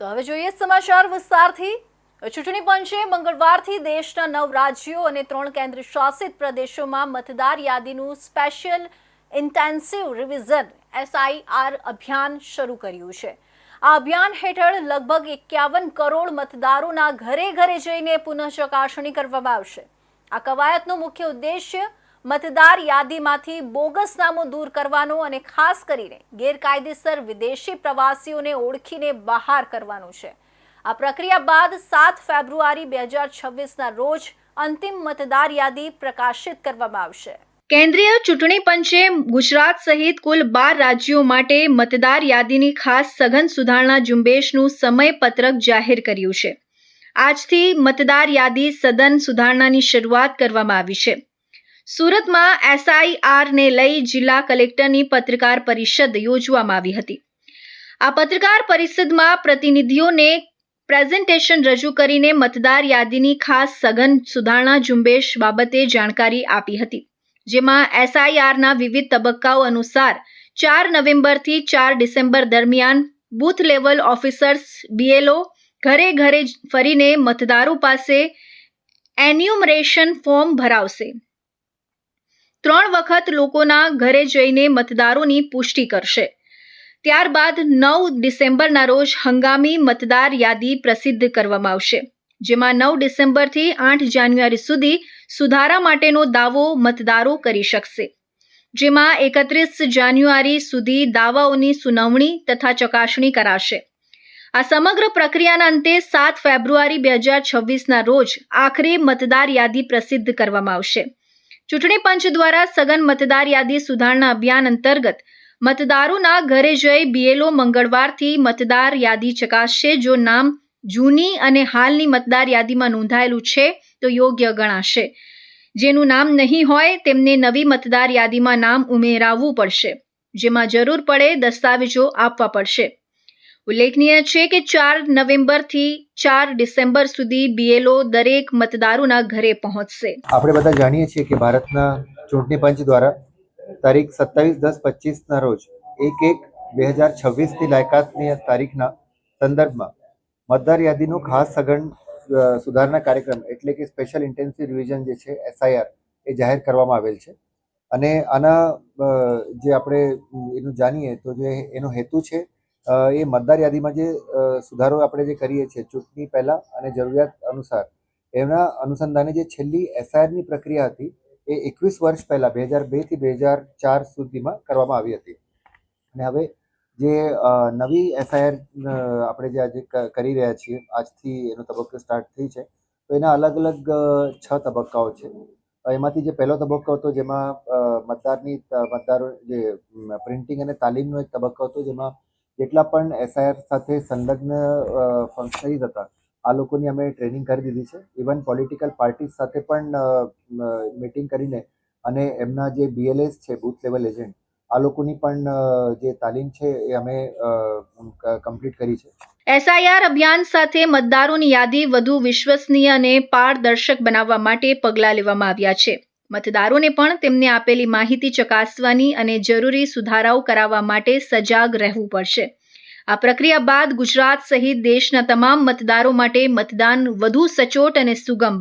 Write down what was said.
તો હવે જોઈએ સમાચાર વિસ્તારથી. ચૂંટણી પંચે મંગળવારથી દેશના નવ રાજ્યો અને ત્રણ કેન્દ્ર શાસિત પ્રદેશોમાં મતદાર યાદીનું સ્પેશિયલ ઇન્ટેન્સિવ રિવિઝન એસઆઈઆર અભિયાન શરૂ કર્યું છે. આ અભિયાન હેઠળ લગભગ એકાવન કરોડ મતદારોના ઘરે ઘરે જઈને પુનઃ ચકાસણી કરવામાં આવશે. આ કવાયતનો મુખ્ય ઉદ્દેશ્ય મતદાર યાદીમાંથી બોગસ નામો દૂર કરવાનો અને ખાસ કરીને ગેરકાયદેસર વિદેશી પ્રવાસીઓને ઓળખીને બહાર કરવાનું છે. આ પ્રક્રિયા બાદ સાત ફેબ્રુઆરી બે હજાર છવ્વીસના રોજ અંતિમ મતદાર યાદી પ્રકાશિત કરવામાં આવશે. કેન્દ્રીય ચૂંટણી પંચે ગુજરાત સહિત કુલ બાર રાજ્યો માટે મતદાર યાદીની ખાસ સઘન સુધારણા ઝુંબેશનું સમયપત્રક જાહેર કર્યું છે. આજથી મતદાર યાદી સઘન સુધારણાની શરૂઆત કરવામાં આવી છે. સુરતમાં એસઆઈઆરને લઈ જિલ્લા કલેક્ટરની પત્રકાર પરિષદ યોજવામાં આવી હતી. આ પત્રકાર પરિષદમાં પ્રતિનિધિઓને પ્રેઝન્ટેશન રજૂ કરીને મતદાર યાદીની ખાસ સઘન સુધારણા ઝુંબેશ બાબતે જાણકારી આપી હતી, જેમાં એસઆઈઆરના વિવિધ તબક્કાઓ અનુસાર ચાર નવેમ્બરથી ચાર ડિસેમ્બર દરમિયાન બૂથ લેવલ ઓફિસર્સ, બીએલઓ ઘરે ઘરે ફરીને મતદારો પાસે એન્યુમરેશન ફોર્મ ભરાવશે. ત્રણ વખત લોકોના ઘરે જઈને મતદારોની પુષ્ટિ કરશે. ત્યારબાદ નવ ડિસેમ્બરના રોજ હંગામી મતદાર યાદી પ્રસિદ્ધ કરવામાં આવશે. જેમાં નવ ડિસેમ્બરથી આઠ જાન્યુઆરી સુધી સુધારા માટેનો દાવો મતદારો કરી શકશે. જેમાં એકત્રીસ જાન્યુઆરી સુધી દાવાઓની સુનાવણી તથા ચકાસણી કરાશે. આ સમગ્ર પ્રક્રિયાના અંતે સાત ફેબ્રુઆરી બે હજાર છવ્વીસના રોજ આખરે મતદાર યાદી પ્રસિદ્ધ કરવામાં આવશે. ચૂંટણી પંચ દ્વારા સઘન મતદાર યાદી સુધારણા અભિયાન અંતર્ગત મતદારોના ઘરે જઈ બીએલઓ મંગળવારથી મતદાર યાદી ચકાસશે, જો નામ જૂની અને હાલની મતદાર યાદીમાં નોંધાયેલું છે, તો યોગ્ય ગણાશે. જેનું નામ નહીં હોય, તેમને નવી મતદાર યાદીમાં નામ ઉમેરાવવું પડશે. જેમાં જરૂર પડે, દસ્તાવેજો આપવા પડશે. ઉલ્લેખનીય છે કે ચાર નવેમ્બરથી ચાર ડિસેમ્બર સુધી બીએલઓ દરેક મતદારોના ઘરે પહોંચશે. આપણે બધા જાણીએ છીએ કે ભારતના ચૂંટણી પંચ દ્વારા તારીખ સત્તાવીસ દસ પચીસના રોજ એક એક બે હજાર છવ્વીસની લાયકાતની તારીખના સંદર્ભમાં મતદાર યાદીનો ખાસ સઘન સુધારણા કાર્યક્રમ એટલે કે સ્પેશિયલ ઇન્ટેન્સિવ રિવિઝન જે છે એસઆઈઆર એ જાહેર કરવામાં આવેલ છે. અને આના જે આપણે એનું જાણીએ તો જે એનો હેતુ છે એ મતદાર યાદીમાં જે સુધારો આપણે જે કરીએ છીએ, ચૂંટણી પહેલાં અને જરૂરિયાત અનુસાર, એમના અનુસંધાને જે છેલ્લી એસઆઈઆરની પ્રક્રિયા હતી, એ એકવીસ વર્ષ પહેલાં, બે હજાર બેથી બે હજાર ચાર સુધીમાં કરવામાં આવી હતી. અને હવે જે નવી એસઆઈઆર આપણે જે આજે કરી રહ્યા છીએ, આજથી એનો તબક્કો સ્ટાર્ટ થઈ છે, તો એના અલગ અલગ છ તબક્કાઓ છે. એમાંથી જે પહેલો તબક્કો હતો, જેમાં મતદારની મતદારો, જે પ્રિન્ટિંગ અને તાલીમનો એક તબક્કો હતો, જેમાં જેટલા પણ એસઆઈઆર સાથે સંલગ્ન ફંક્શનરીઝ હતા આ લોકોની અમે ટ્રેનિંગ કરી દીધી છે. ઇવન પોલિટિકલ પાર્ટીઝ સાથે પણ મિટિંગ કરીને અને એમના જે બીએલએસ છે બૂથ લેવલ એજન્ટ આ લોકોની પણ જે તાલીમ છે એ અમે કમ્પ્લીટ કરી છે. એસઆઈઆર અભિયાન સાથે મતદારોની યાદી વધુ વિશ્વસનીય અને પારદર્શક બનાવવા માટે પગલાં લેવામાં આવ્યા છે. મતદારોને પણ તેમને આપેલી માહિતી ચકાસવાની અને જરૂરી સુધારાઓ કરાવવા માટે સજાગ રહેવું પડશે. આ પ્રક્રિયા બાદ ગુજરાત સહિત દેશના તમામ મતદારો માટે મતદાન વધુ સચોટ અને સુગમ